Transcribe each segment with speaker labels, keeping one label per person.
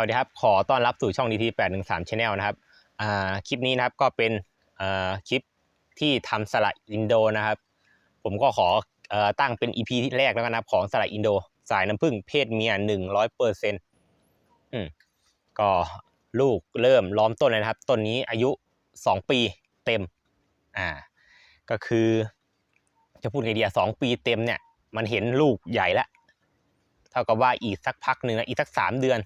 Speaker 1: วัสดีครับขอต้อนรับสู่ช่อง DT 8 1 3 Channel นะครับคลิปนี้นะครับก็เป็นคลิปที่ทำสลัดอินโดนะครับ ผมก็ขออตั้งเป็น EP ที่แรกแล้วกันนะครับของสลัดอินโด สายน้ำผึ้งเพศเมีย100เปอร์เซ็นต์ก็ลูกเริ่มล้อมต้นเลยนะครับ ต้นนี้อายุ2ปีเต็มอ่าก็คือ จะพูดไงดีอะสองปีเต็มเนี่ย มันเห็นลูกใหญ่แล้วเท่ากับว่าอีกสักพักหนึ่งนะอีกสักสามเดือน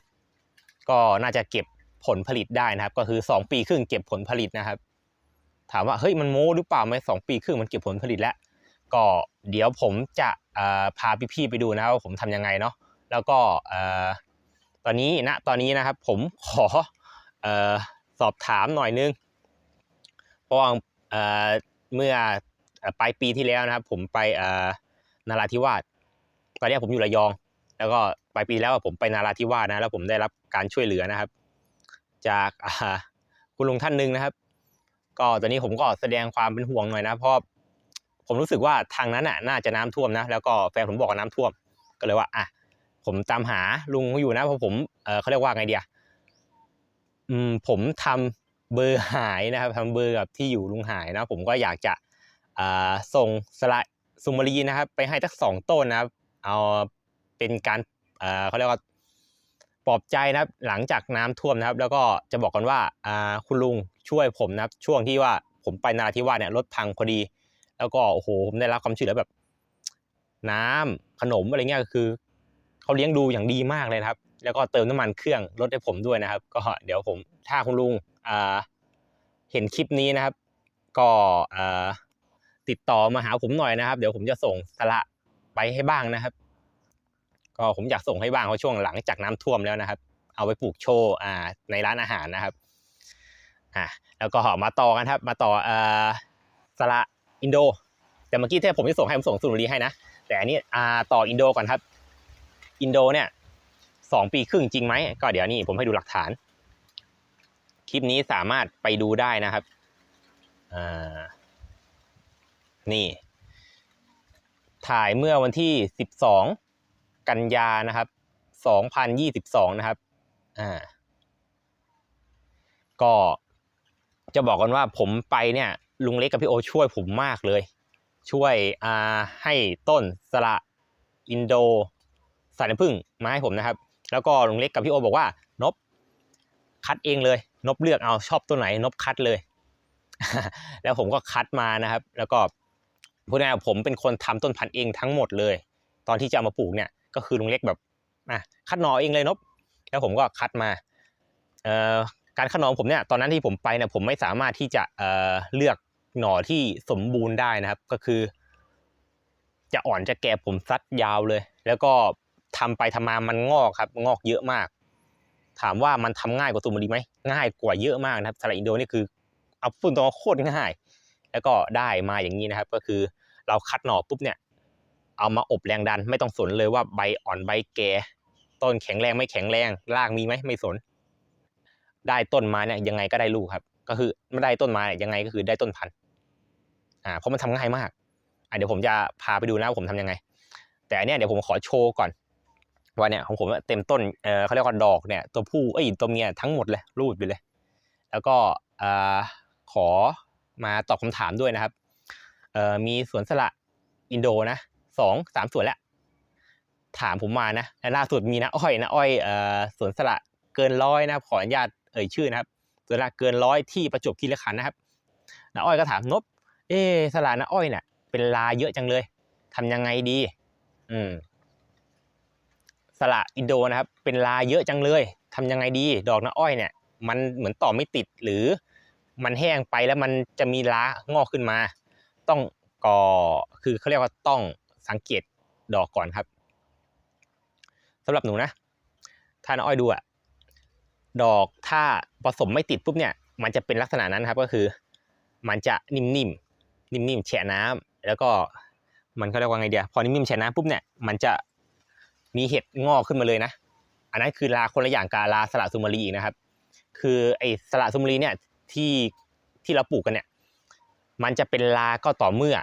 Speaker 1: ก็น่าจะเก็บผลผลิตได้นะครับ ก็คือ 2 ปีครึ่งเก็บผลผลิตนะครับ ถามว่าเฮ้ยมันโม้หรือเปล่าไหมสองปีครึ่งมันเก็บผลผลิตแล้ว ก็เดี๋ยวผมจะพาพี่ๆไปดูนะครับว่าผมทำยังไงเนาะแล้วก็ตอนนี้นะตอนนี้นะครับผมขออสอบถามหน่อยนึงเพราะว่าเอ่อเมื่ออปลายปีที่แล้วนะครับ ผมไปนราธิวาสตอนนี้ผมอยู่ระยอง แล้วก็ปลายปีแล้วผมไปนาราธิวาสนะ แล้วผมได้รับการช่วยเหลือนะครับ จากคุณลุงท่านหนึ่งนะครับ ก็ตอนนี้ผมก็แสดงความเป็นห่วงหน่อยนะเพราะผมรู้สึกว่าทางนั้นน่ะน่าจะน้ำท่วมนะ แล้วก็แฟนผมบอกว่าน้ำท่วม ก็เลยว่าอะผมตามหาลุงเขาอยู่นะเพราะผมเออเขาเรียกว่าไงเดียอืมผมทำเบอร์หายนะครับทำเบอร์กับที่อยู่ลุงหายนะ ผมก็อยากจะอ่าส่งสละสุมารีนะครับ ไปให้ทั้งสองต้นนะครับ เอา เป็นการเขาเรียกว่าปลอบใจนะครับ หลังจากน้ำท่วมนะครับ แล้วก็จะบอกกันว่าคุณลุงช่วยผมนะครับ ช่วงที่ว่าผมไปนาธิวาเนี่ยรถพังพอดี แล้วก็โอ้โหผมได้รับความช่วยเหลือแบบ น้ำขนมอะไรเงี้ยคือเขาเลี้ยงดูอย่างดีมากเลยครับ แล้วก็เติมน้ำมันเครื่องรถให้ผมด้วยนะครับ ก็เดี๋ยวผมถ้าคุณลุงเห็นคลิปนี้นะครับ ก็ติดต่อมาหาผมหน่อยนะครับ เดี๋ยวผมจะส่งสละไปให้บ้างนะครับ ก็ผมอยากส่งให้บ้างเพราะช่วงหลังจากน้ำท่วมแล้วนะครับ เอาไปปลูกโชว์อ่าในร้านอาหารนะครับอ่าแล้วก็มาต่อกันครับ มาต่ออ่าสละอินโด แต่เมื่อกี้ที่ผมจะส่งให้ผมส่งสุนทรีให้นะ แต่อันนี้อ่าต่ออินโดก่อนครับ อินโดเนี่ยสองปีครึ่งจริงไหมก็เดี๋ยวนี่ผมให้ดูหลักฐาน คลิปนี้สามารถไปดูได้นะครับอ่านี่ ถ่ายเมื่อวันที่12 กันยานะครับ2022นะครับอ่าก็จะบอกกันว่าผมไปเนี่ยลุงเล็กกับพี่โอช่วยผมมากเลย ช่วยอ่าให้ต้นสละอินโดสายน้ำผึ้งมาให้ผมนะครับ แล้วก็ลุงเล็กกับพี่โอบอกว่านบคัดเองเลย นบเลือกเอาชอบตัวไหน นบคัดเลย แล้วผมก็คัดมานะครับ แล้วก็พูดง่ายผมเป็นคนทำต้นพันธุ์เองทั้งหมดเลย ตอนที่จะมาปลูกเนี่ย ก็คือลุงเล็กแบบอะคัดหน่อเองเลยนบแล้วผมก็คัดมาเอ่อการคัดหน่อของผมเนี่ยตอนนั้นที่ผมไปเนี่ยผมไม่สามารถที่จะเอ่อเลือกหน่อที่สมบูรณ์ได้นะครับ ก็คือ จะอ่อนจะแก่ผมซัดยาวเลย แล้วก็ทำไปทำมามันงอกครับ งอกเยอะมาก ถามว่ามันทำง่ายกว่าตูมดีไหมง่ายกว่าเยอะมากนะครับสลัดอินโดนี่คือเอาพูดตรงโคตรง่าย แล้วก็ได้มาอย่างนี้นะครับ ก็คือเราคัดหน่อปุ๊บเนี่ย เอามาอบแรงดันไม่ต้องสนเลยว่าใบอ่อนใบแก่ต้นแข็งแรงไม่แข็งแรงรากมีไหมไม่สน ได้ต้นมาเนี่ยยังไงก็ได้ลูกครับ ก็คือไม่ได้ต้นมาเนี่ยยังไงก็คือได้ต้นพันธุ์อ่าเพราะมันทำง่ายมากอะเดี๋ยวผมจะพาไปดูนะว่าผมทำยังไง แต่เนี้ยเดี๋ยวผมขอโชว์ก่อนว่าเนี่ยของผมเต็มต้นเออเขาเรียกว่าดอกเนี่ยตัวผู้เอ้ยตัวเมียทั้งหมดเลยรูดไปเลย แล้วก็อ่าขอมาตอบคำถามด้วยนะครับเอ่อมีสวนสละอินโดนะ สองสามสวนแล้ว ถามผมมานะและล่าสุดมีนะอ้อยนะอ้อยเอ่อสวนสละเกินร้อยนะครับขออนุญาตเอ่ยชื่อนะครับสวนสละเกินร้อยที่ประจวบคีรีขันธ์นะครับน้าอ้อยก็ถามนบเอสละน้าอ้อยเนี่ยเป็นลาเยอะจังเลยทำยังไงดี อืมสละอินโดนะครับ เป็นลาเยอะจังเลยทำยังไงดี ดอกน้าอ้อยเนี่ย มันเหมือนต่อไม่ติดหรือมันแห้งไปแล้วมันจะมีลางอกขึ้นมา ต้องก่อคือเขาเรียกว่าต้อง สังเกตดอกก่อนครับสำหรับหนูนะ ถ้าน้าอ้อยดูอะดอกถ้าผสมไม่ติดปุ๊บเนี่ย มันจะเป็นลักษณะนั้นครับก็คือ มันจะนิ่มๆนิ่มๆแฉะน้ำแล้วก็มันเขาเรียกว่าไงเดียพอนิ่มๆแฉะน้ำปุ๊บเนี่ยมันจะมีเห็ดงอกขึ้นมาเลยนะ อันนั้นคือลาคนละอย่างกับลาสละซูมารีอีกนะครับ คือไอ้สละซูมารีเนี่ยที่ที่เราปลูกกันเนี่ย มันจะเป็นลาก็ต่อเมื่อ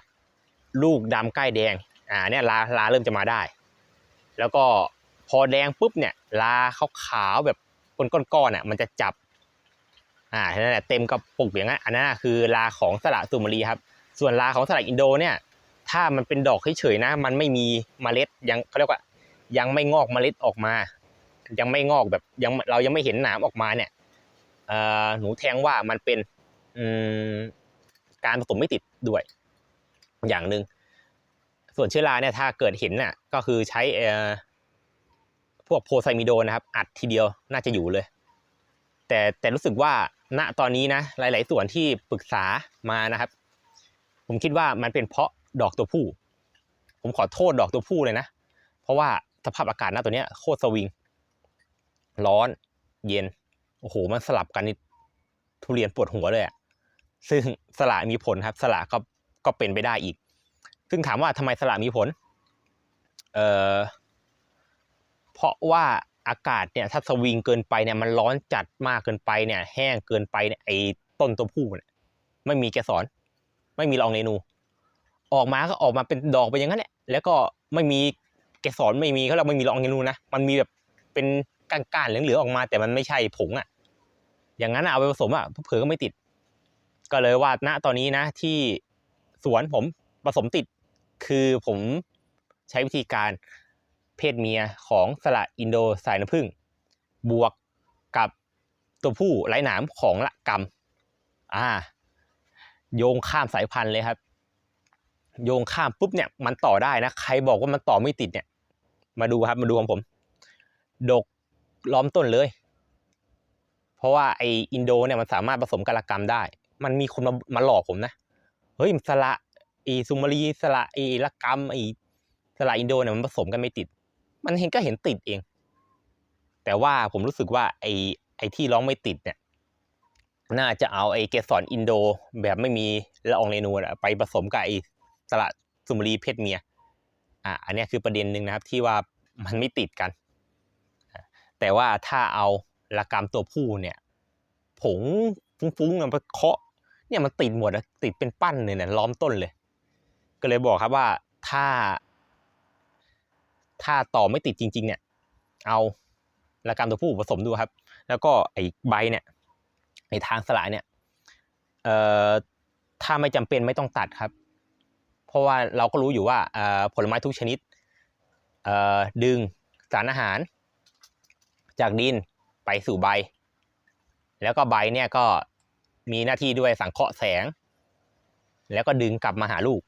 Speaker 1: ลูกดำใกล้แดง อ่าเนี่ยลาลาเริ่มจะมาได้ แล้วก็พอแดงปุ๊บเนี่ยลาขาวๆแบบเป็นก้อนๆอะมันจะจับอ่านั่นแหละเต็มกระปุกอย่างนั้นอันนั้นคือลาของสละสุมารีครับ ส่วนลาของสละอินโดเนี่ย ถ้ามันเป็นดอกเฉยๆนะ มันไม่มีเมล็ดยังเขาเรียกว่า ยังไม่งอกเมล็ดออกมา ยังไม่งอกแบบยังเรายังไม่เห็นหนามออกมาเนี่ยเออหนูแทงว่ามันเป็นอืมการผสมไม่ติดด้วย อย่างหนึ่ง ส่วนเชื้อราเนี่ยถ้าเกิดเห็นน่ะก็คือใช้พวกโพไซมิโดนนะครับ อัดทีเดียวน่าจะอยู่เลย แต่แต่รู้สึกว่าณตอนนี้นะหลาย ๆ ส่วนที่ปรึกษามานะครับ ผมคิดว่ามันเป็นเพราะดอกตัวผู้ ผมขอโทษดอกตัวผู้เลยนะ เพราะว่าสภาพอากาศณตัวเนี้ยโคตรสวิง ร้อน เย็น โอ้โห มันสลับกันนี่ทุเรียนปวดหัวเลยอะซึ่งสละมีผลครับ สละก็ก็เป็นไปได้อีก ซึ่งถามว่าทำไมสละมีผล เอ่อ เพราะว่าอากาศเนี่ยถ้าสวิงเกินไปเนี่ยมันร้อนจัดมากเกินไปเนี่ย แห้งเกินไปเนี่ยไอ้ต้นตัวผู้เนี่ยไม่มีแกสอนไม่มีรองเรนู ออกมาก็ออกมาเป็นดอกไปอย่างนั้นแหละแล้วก็ไม่มีแกสอนไม่มีเขาเราไม่มีรองเรนูนะมันมีแบบเป็นก้านๆเหลืองๆออกมา แต่มันไม่ใช่ผงอะ อย่างนั้นเอาไปผสมอะเผื่อก็ไม่ติด ก็เลยว่าณตอนนี้นะ ที่สวนผมผสมติด คือผมใช้วิธีการเพศเมียของสละอินโดสายน้ำผึ้งบวกกับตัวผู้ไร้หนามของละกรรมอ่า โยงข้ามสายพันธุ์เลยครับ โยงข้ามปุ๊บเนี่ยมันต่อได้นะ ใครบอกว่ามันต่อไม่ติดเนี่ย มาดูครับมาดูของผม ดกล้อมต้นเลย เพราะว่าไออินโดเนี่ยมันสามารถผสมกะละกรรมได้ มันมีคนมามาหลอกผมนะ เฮ้ยสละ อซุมารีสละไอละกรรมไอสละอินโดเนี่ยมันผสมกันไม่ติด มันเห็นก็เห็นติดเอง แต่ว่าผมรู้สึกว่าไอไอที่ร้องไม่ติดเนี่ยน่าจะเอาไอเกสรอินโดแบบไม่มีละอองเรนูนไปผสมกับไอสละซุมารีเพศเมียอะอันนี้คือประเด็นหนึ่งนะครับที่ว่ามันไม่ติดกัน แต่ว่าถ้าเอาละกรรมตัวผู้เนี่ย ผงฟุ้งๆมันไปเคาะเนี่ยมันติดหมดอะติดเป็นปั้นเลยเนี่ยล้อมต้นเลย ก็เลยบอกครับว่าถ้า ถ้าต่อไม่ติดจริง ๆ เนี่ย เอาละกรรมตัวผู้ผสมดูครับ แล้วก็ไอ้ใบเนี่ยไอ้ทางสลายเนี่ยเอ่อถ้าไม่จำเป็นไม่ต้องตัดครับ เพราะว่าเราก็รู้อยู่ว่าเอ่อผลไม้ทุกชนิดเอ่อดึงสารอาหาร จากดินไปสู่ใบ แล้วก็ใบเนี่ยก็มีหน้าที่ด้วยสังเคราะห์แสง แล้วก็ดึงกลับมาหาลูก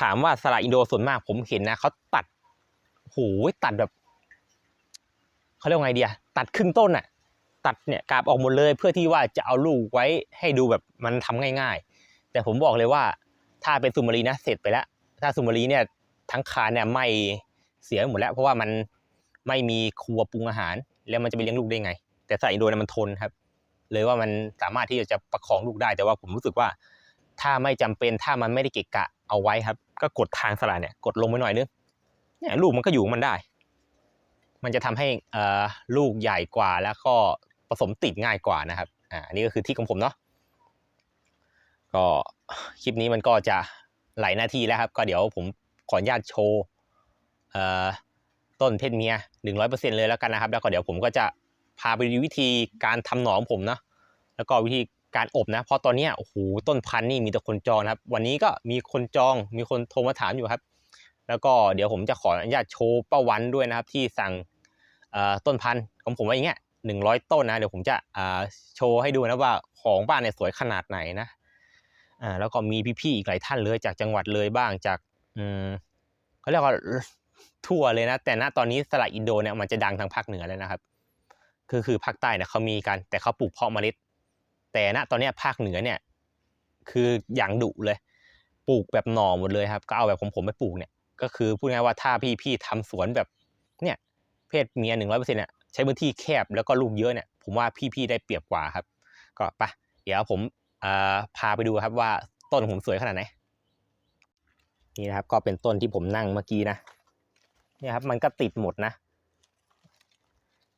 Speaker 1: ถามว่าสละอินโดส่วนมากผมเห็นนะเขาตัดโหตัดแบบเขาเรียกว่าไงเดีอะตัดครึ่งต้นอะตัดเนี่ยกาบออกหมดเลยเพื่อที่ว่าจะเอาลูกไว้ให้ดูแบบมันทำง่าย ๆ แต่ผมบอกเลยว่าถ้าเป็นซูมารีนะเสร็จไปแล้ว ถ้าซูมารีเนี่ยทั้งคาเนี่ยไม่เสียหมดแล้ว เพราะว่ามันไม่มีครัวปรุงอาหาร แล้วมันจะไปเลี้ยงลูกได้ไง แต่สายอินโดเนี่ยมันทนครับ เลยว่ามันสามารถที่จะประคองลูกได้แต่ว่าผมรู้สึกว่า ถ้าไม่จำเป็นถ้ามันไม่ได้เกะกะ เอาไว้ครับ ก็กดทางสลายเนี่ยกดลงไปหน่อยนึงเนี่ยลูกมันก็อยู่ของมันได้ มันจะทำให้เอ่อลูกใหญ่กว่าแล้วก็ผสมติดง่ายกว่านะครับอ่าอันนี้ก็คือที่ของผมเนาะก็คลิปนี้มันก็จะหลายนาทีแล้วครับ ก็เดี๋ยวผมขออนุญาตโชว์เอ่อต้นเพศเมียหนึ่งร้อยเปอร์เซ็นเลยแล้วกันนะครับ แล้วก็เดี๋ยวผมก็จะพาไปดูวิธีการทำหนอของผมเนาะแล้วก็วิธี การอบนะ เพราะตอนนี้โอ้โหต้นพันธุ์นี่มีแต่คนจองนะครับ วันนี้ก็มีคนจองมีคนโทรมาถามอยู่ครับ แล้วก็เดี๋ยวผมจะขออนุญาตโชว์ป้าวันด้วยนะครับ ที่สั่งต้นพันธุ์ของผมไว้อย่างเงี้ยหนึ่งร้อยต้นนะเดี๋ยวผมจะโชว์ให้ดูนะว่าของบ้านเนี่ยสวยขนาดไหนนะแล้วก็มีพี่ๆอีกหลายท่านเลยจากจังหวัดเลยบ้างจากเขาเรียกว่าทั่วเลยนะ แต่ณตอนนี้สละอินโดเนี่ยมันจะดังทางภาคเหนือแล้วนะครับ คือคือภาคใต้เนี่ยเขามีกันแต่เขาปลูกเพาะเมล็ด แต่ณตอนนี้ภาคเหนือเนี่ย คืออย่างดุเลย ปลูกแบบหน่อหมดเลยครับ ก็เอาแบบของผมไปปลูกเนี่ย ก็คือพูดง่ายว่าถ้าพี่พี่ทำสวนแบบเนี่ย เพศเมียหนึ่งร้อยเปอร์เซ็นต์เนี่ยใช้พื้นที่แคบแล้วก็ลูกเยอะเนี่ย ผมว่าพี่พี่ได้เปรียบกว่าครับ ก็ไปเดี๋ยวผมอ่าพาไปดูครับว่าต้นผมสวยขนาดไหนนี่นะครับ ก็เป็นต้นที่ผมนั่งเมื่อกี้นะเนี่ยครับ มันก็ติดหมดนะ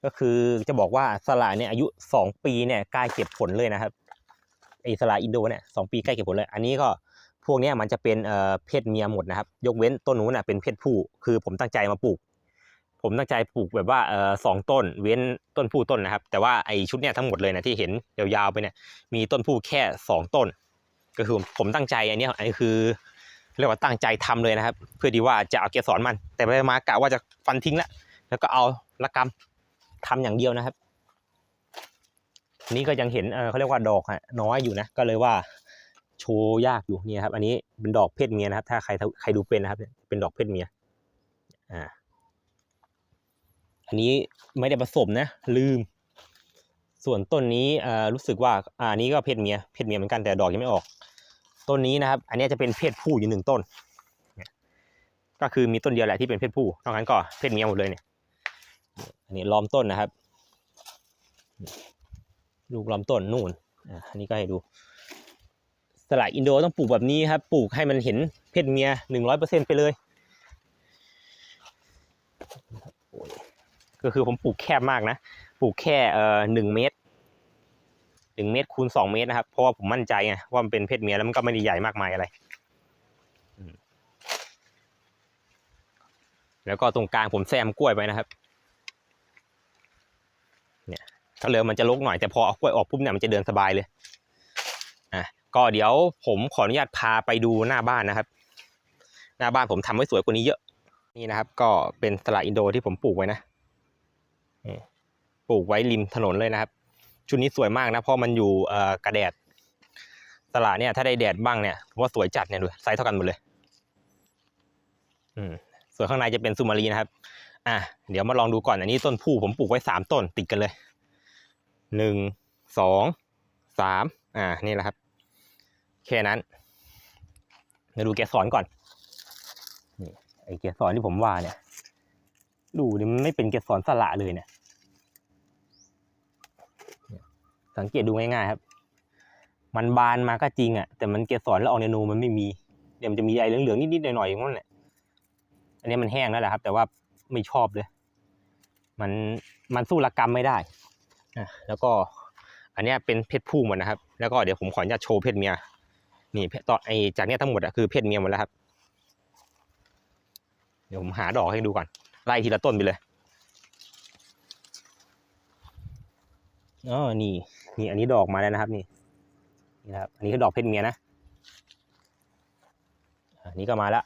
Speaker 1: ก็คือจะบอกว่าสละเนี่ยอายุสองปีเนี่ยใกล้เก็บผลเลยนะครับไอสละอินโดเนี่ยสองปีใกล้เก็บผลเลย อันนี้ก็พวกนี้มันจะเป็นเอ่อเพศเมียหมดนะครับ ยกเว้นต้นนู้นน่ะเป็นเพศผู้ คือผมตั้งใจมาปลูก ผมตั้งใจปลูกแบบว่าเออสองต้น เว้นต้นผู้ต้นนะครับ แต่ว่าไอชุดเนี้ยทั้งหมดเลยนะที่เห็นยาวๆไปเนี่ยมีต้นผู้แค่สองต้น ก็คือผมตั้งใจอันเนี้ยอันนี้คือเรียกว่าตั้งใจทำเลยนะครับ เพื่อที่ว่าจะเอาเกสรมัน แต่ไปมากะว่าจะฟันทิ้งแล้วแล้วก็เอาละกำ ทำอย่างเดียวนะครับ นี่ก็ยังเห็นเขาเรียกว่าดอกฮะน้อยอยู่นะ ก็เลยว่าโชว์ยากอยู่นี่ครับ อันนี้เป็นดอกเพศเมียนะครับ ถ้าใครใครดูเป็นนะครับ เป็นดอกเพศเมีย อ่า อันนี้ไม่ได้ผสมนะ ลืม ส่วนต้นนี้อ่อรู้สึกว่าอ่าอันนี้ก็เพศเมีย เพศเมียเหมือนกันแต่ดอกยังไม่ออก ต้นนี้นะครับ อันนี้จะเป็นเพศผู้อยู่หนึ่งต้น ก็คือมีต้นเดียวแหละที่เป็นเพศผู้นอกนั้นก็เพศเมียหมดเลยเนี่ย อันนี้ล้อมต้นนะครับ ลูกล้อมต้นนู่นอันนี้ก็ให้ดู สละอินโดต้องปลูกแบบนี้ครับ ปลูกให้มันเห็นเพศเมียหนึ่งร้อยเปอร์เซ็นไปเลย ก็คือผมปลูกแคบมากนะ ปลูกแค่เอ่อหนึ่งเมตรหนึ่งเมตรคูณสองเมตรนะครับ เพราะว่าผมมั่นใจไงว่ามันเป็นเพศเมียแล้วมันก็ไม่ได้ใหญ่มากมายอะไรแล้วก็ตรงกลางผมแซมกล้วยไปนะครับ เนี่ยถ้าเลือมันจะลกหน่อยแต่พอเอากล้วยออกปุ๊บเนี่ยมันจะเดินสบายเลยอะก็เดี๋ยวผมขออนุญาตพาไปดูหน้าบ้านนะครับ หน้าบ้านผมทำไว้สวยกว่านี้เยอะ นี่นะครับ ก็เป็นสละอินโดที่ผมปลูกไว้นะปลูกไว้ริมถนนเลยนะครับ ชุดนี้สวยมากนะเพราะมันอยู่เอ่อกระแดดสละเนี่ย ถ้าได้แดดบ้างเนี่ยผมว่าสวยจัดเนี่ยดูไซส์เท่ากันหมดเลย อืมส่วนข้างในจะเป็นซูมารีนะครับ อะเดี๋ยวมาลองดูก่อนอันนี้ต้นผู้ผมปลูกไว้สามต้นติดกันเลย หนึ่งสองสามอ่า นี่แหละครับ แค่นั้นมาดูแกสอนก่อน นี่ไอเกสรที่ผมว่าเนี่ย ดูดิมันไม่เป็นเกสรสละเลยเนี่ย สังเกตดูง่ายๆครับ มันบานมาก็จริงอะ แต่มันเกสรแล้วออกเนโนมันไม่มี เดี๋ยวมันจะมีไอเหลืองๆนิดๆหน่อยๆอย่างนั้นแหละ อันนี้มันแห้งแล้วแหละครับ แต่ว่าไม่ชอบเลย มันมันสู้ระกรรมไม่ได้ แล้วก็อันนี้เป็นเพศผู้หมดนะครับ แล้วก็เดี๋ยวผมขออนุญาตโชว์เพศเมีย นี่ต่อไอจากเนี้ยทั้งหมดอะคือเพศเมียหมดแล้วครับ เดี๋ยวผมหาดอกให้ดูก่อน ไล่ทีละต้นไปเลยอ๋อนี่ นี่อันนี้ดอกมาแล้วนะครับ นี่ นี่นะครับ อันนี้คือดอกเพศเมียนะ อันนี้ก็มาแล้ว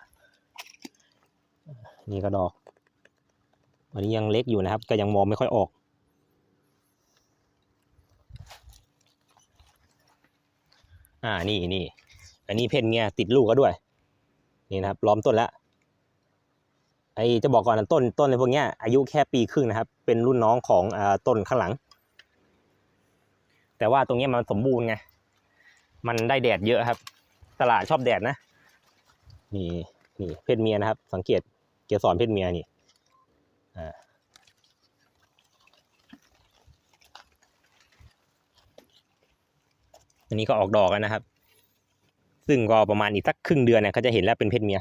Speaker 1: นี่ก็ดอก อันนี้ยังเล็กอยู่นะครับ ก็ยังมองไม่ค่อยออก อ่านี่นี่อันนี้เพศเมียติดลูกก็ด้วย นี่นะครับล้อมต้นแล้วไอจะบอกก่อนนะต้นต้นในพวกเนี้ยอายุแค่ปีครึ่งนะครับ เป็นรุ่นน้องของอต้นข้างหลัง แต่ว่าตรงเนี้ยมันสมบูรณ์ไงมันได้แดดเยอะครับ ตลาดชอบแดดนะนี่นี่เพศเมียนะครับ สังเกตเกสรเพศเมียนี่อ่า อันนี้ก็ออกดอกแล้วนะครับ ซึ่งก็ประมาณอีกสักครึ่งเดือนเนี่ยเขาจะเห็นแล้วเป็นเพศเมีย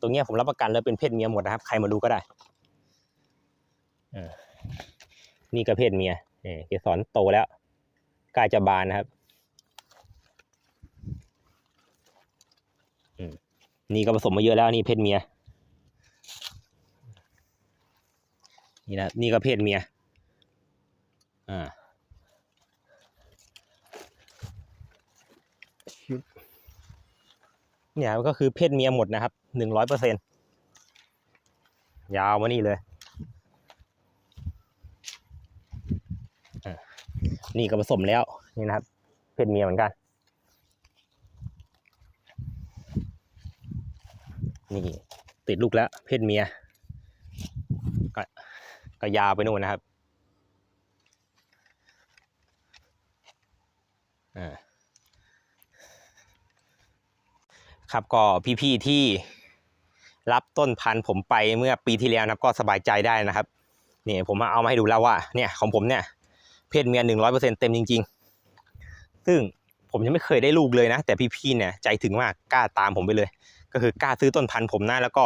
Speaker 1: ตรงนี้ผมรับประกันเลยเป็นเพศเมียหมดนะครับ ใครมาดูก็ได้นี่ก็เพศเมียเกสรโตแล้วกล้จะบานนะครับนี่ก็ผสมมาเยอะแล้วนี่เพศเมีย นี่นะนี่ก็เพศเมีย อ่า เนี่ยก็คือเพศเมียหมดนะครับหนึ่งร้อยเปอร์เซ็นยาวมานี่เลย นี่ก็ผสมแล้วนี่นะครับ เพศเมียเหมือนกัน นี่ติดลูกแล้ว เพศเมีย ก็ก็ยาวไปนู่นนะครับอ่า ครับก็พี่ๆที่รับต้นพันธุ์ผมไปเมื่อปีที่แล้วนะครับก็สบายใจได้นะครับนี่ผมมาเอามาให้ดูแล้วว่าเนี่ยของผมเนี่ยเพศเมียหนึ่งร้อยเปอร์เซ็นเต็มจริง ๆ ซึ่งผมยังไม่เคยได้ลูกเลยนะ แต่พี่ๆเนี่ยใจถึงมากกล้าตามผมไปเลย ก็คือกล้าซื้อต้นพันธุ์ผมนะแล้วก็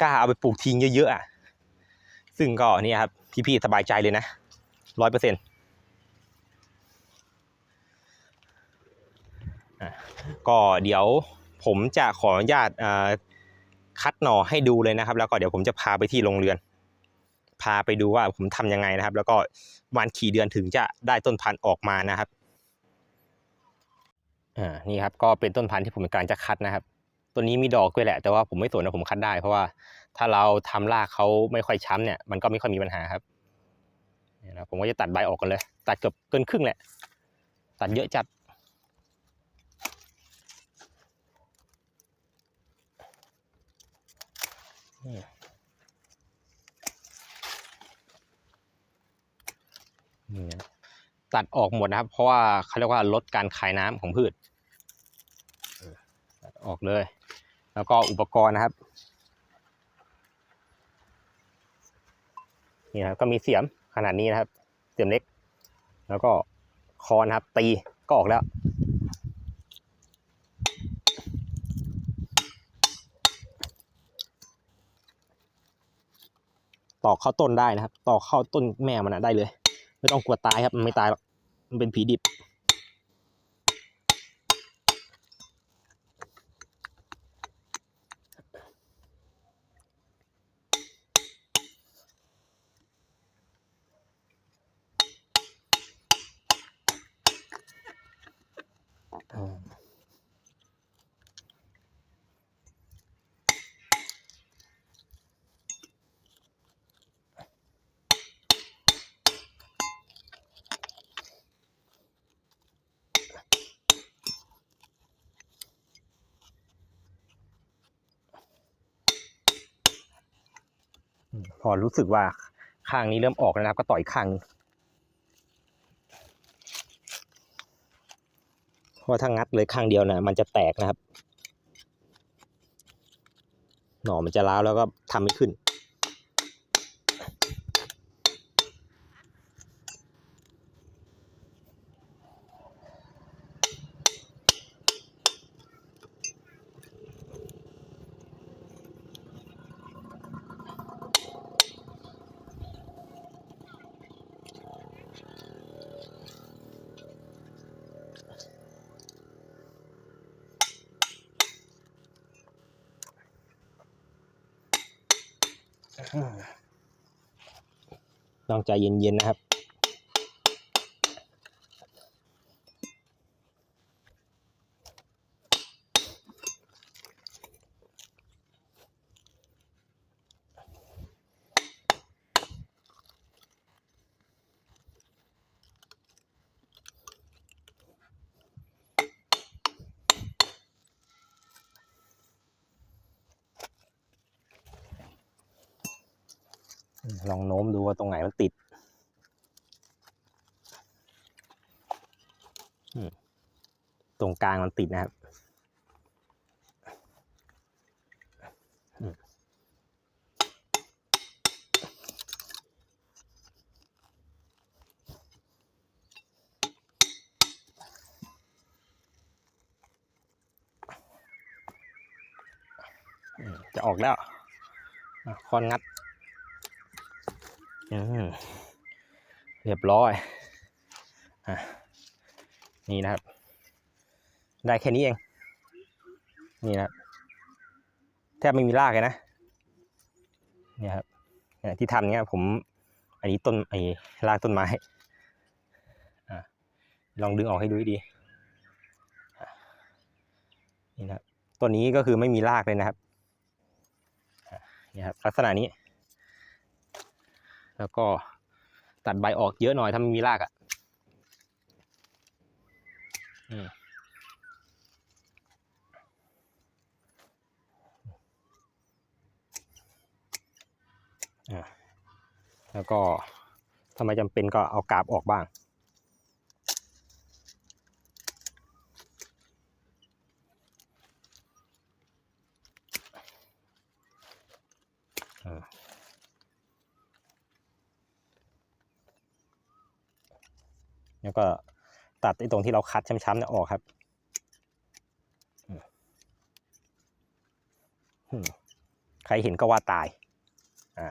Speaker 1: กล้าเอาไปปลูกทิ้งเยอะๆอะซึ่งก็นี่ครับพี่ๆสบายใจเลยนะร้อยเปอร์เซ็นต์ก็เดี๋ยว ผมจะขออนุญาตคัดหน่อให้ดูเลยนะครับ แล้วก็เดี๋ยวผมจะพาไปที่โรงเรือน พาไปดูว่าผมทำยังไงนะครับ แล้วก็วันขี่เดือนถึงจะได้ต้นพันธุ์ออกมานะครับอ่านี่ครับก็เป็นต้นพันธุ์ที่ผมกำลังจะคัดนะครับตัวนี้มีดอกด้วยแหละ แต่ว่าผมไม่สนนะผมคัดได้ เพราะว่าถ้าเราทำรากเขาไม่ค่อยช้ำเนี่ยมันก็ไม่ค่อยมีปัญหาครับเนี่ยนะผมก็จะตัดใบออกกันเลย ตัดเกือบเกินครึ่งแหละ ตัดเยอะจัด นี่นี่นะ ตัดออกหมดนะครับ เพราะว่าเขาเรียกว่าลดการคายน้ำของพืชออตัดออกเลย แล้วก็อุปกรณ์นะครับนี่ครับก็มีเสียมขนาดนี้นะครับ เสียมเล็ก แล้วก็คอนครับ ตีก็ออกแล้ว ตอกเข้าต้นได้นะครับ ตอกเข้าต้นแม่มันนะได้เลย ไม่ต้องกลัวตายครับมันไม่ตายหรอกมันเป็นผีดิบ พอรู้สึกว่าข้างนี้เริ่มออกแล้วนะครับ ก็ต่อยข้างหนึ่งเพราะถ้างัดเลยข้างเดียวนะมันจะแตกนะครับ หน่อมันจะร้าวแล้วก็ทำไม่ขึ้น ใจเย็นๆนะครับ ลองโน้มดูว่าตรงไหนมันติดอืมตรงกลางมันติดนะครับอืมอืมจะออกแล้วอะคอนงัดอืม เรียบร้อยอะนี่นะครับ ได้แค่นี้เอง นี่นะครับแทบไม่มีรากเลยนะเนี่ยครับที่ทำเนี่ยผม อันนี้ต้นไอ้รากต้นไม้อะลองดึงออกให้ดูดีนี่นะครับต้นนี้ก็คือไม่มีรากเลยนะครับนี่ครับ ลักษณะนี้ แล้วก็ตัดใบออกเยอะหน่อยถ้ามันมีรากอะ่ะแล้วก็ถ้าไม่จำเป็นก็เอากาบออกบ้าง แล้วก็ตัดไอ้ตรงที่เราคัดช้ำๆเนี่ยออกครับใครเห็นก็ว่าตาย อ่า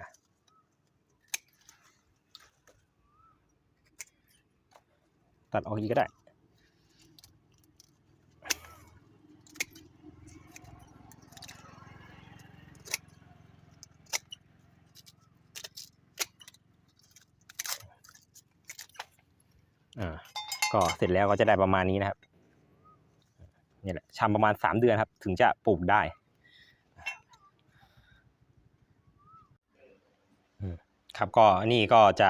Speaker 1: ตัดออกอีกก็ได้ อ ก็เสร็จแล้วก็จะได้ประมาณนี้นะครับนี่แหละชำประมาณสามเดือนครับ ถึงจะปลูกได้ครับก็นี่ก็จะ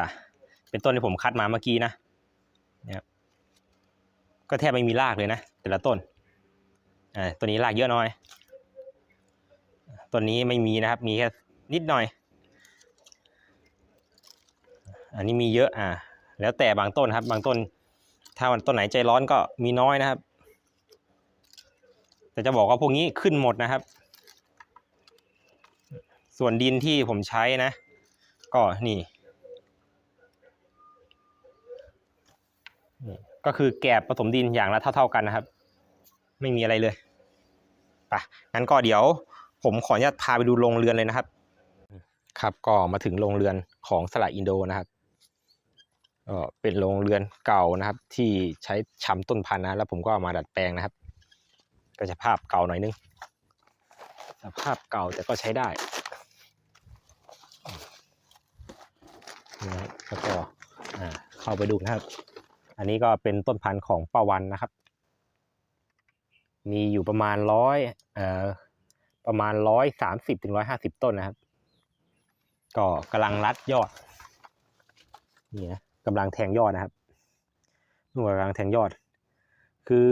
Speaker 1: เป็นต้นที่ผมคัดมาเมื่อกี้นะนี่ยครับก็แทบไม่มีรากเลยนะ แต่ละต้นอ่าตัวนี้รากเยอะน่อยต้นนี้ไม่มีนะครับ มีแค่นิดหน่อย อันนี้มีเยอะอ่าแล้วแต่บางต้นครับ บางต้น ถ้าวันต้นไหนใจร้อนก็มีน้อยนะครับ แต่จะบอกว่าพวกนี้ขึ้นหมดนะครับ ส่วนดินที่ผมใช้นะ ก็นี่นี่ ก็คือแกบผสมดินอย่างละเท่า ๆกันนะครับ ไม่มีอะไรเลยไปงั้นก็เดี๋ยว ผมขออนุญาตพาไปดูโรงเรือนเลยนะครับ ครับก็มาถึงโรงเรือนของสละอินโดนะครับ ก็เป็นโรงเรือนเก่านะครับ ที่ใช้ชำต้นพันธุ์นะ แล้วผมก็เอามาดัดแปลงนะครับ ก็จะภาพเก่าหน่อยนึงสภาพเก่าแต่ก็ใช้ได้นะแล้วก็อ่าเข้าไปดูนะครับ อันนี้ก็เป็นต้นพันธุ์ของป้าวันนะครับ มีอยู่ประมาณร้อยเอ่อประมาณร้อยสามสิบถึงร้อยห้าสิบต้นนะครับ ก็กำลังรัดยอด นี่นะ กำลังแทงยอดนะครับนู่นกำลังแทงยอด คือ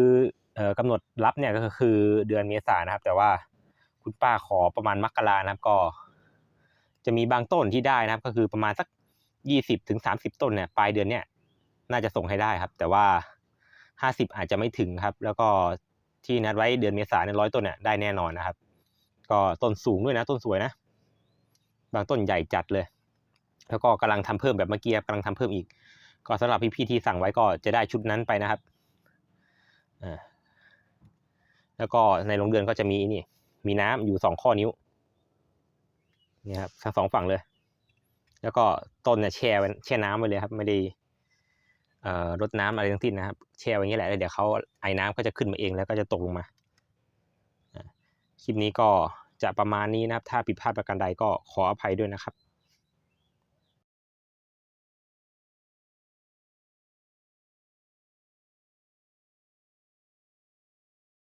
Speaker 1: อ่อกำหนดรับเนี่ยก็คือเดือนเมษายนนะครับ แต่ว่าคุณป้าขอประมาณมกรานะครับ ก็ จะมีบางต้นที่ได้นะครับ ก็คือประมาณสักยี่สิบถึงสามสิบต้นเนี่ยปลายเดือนเนี่ย น่าจะส่งให้ได้ครับ แต่ว่าห้าสิบอาจจะไม่ถึงครับ แล้วก็ที่นัดไว้เดือนเมษายนร้อยต้นเนี่ยได้แน่นอนนะครับ ก็ต้นสูงด้วยนะ ต้นสวยนะ บางต้นใหญ่จัดเลย แล้วก็กำลังทำเพิ่มแบบเมื่อกี้กำลังทำเพิ่มอีก ก็สำหรับพี่ๆที่สั่งไว้ก็จะได้ชุดนั้นไปนะครับอ่าแล้วก็ในโรงเรือนก็จะมีนี่มีน้ำอยู่สองข้อนิ้วนี่ครับทั้งสองฝั่งเลย แล้วก็ต้นเนี่ยแช่แช่น้ำไว้เลยครับ ไม่ได้อ่อรดน้ำอะไรทั้งสิ้นนะครับ แช่ไว้อย่างนี้แหละแล้วเดี๋ยวเขาไอ้น้ำก็จะขึ้นมาเองแล้วก็จะตกลงมาอ่าคลิปนี้ก็จะประมาณนี้นะครับ ถ้าผิดพลาดประการใดก็ขออภัยด้วยนะครับ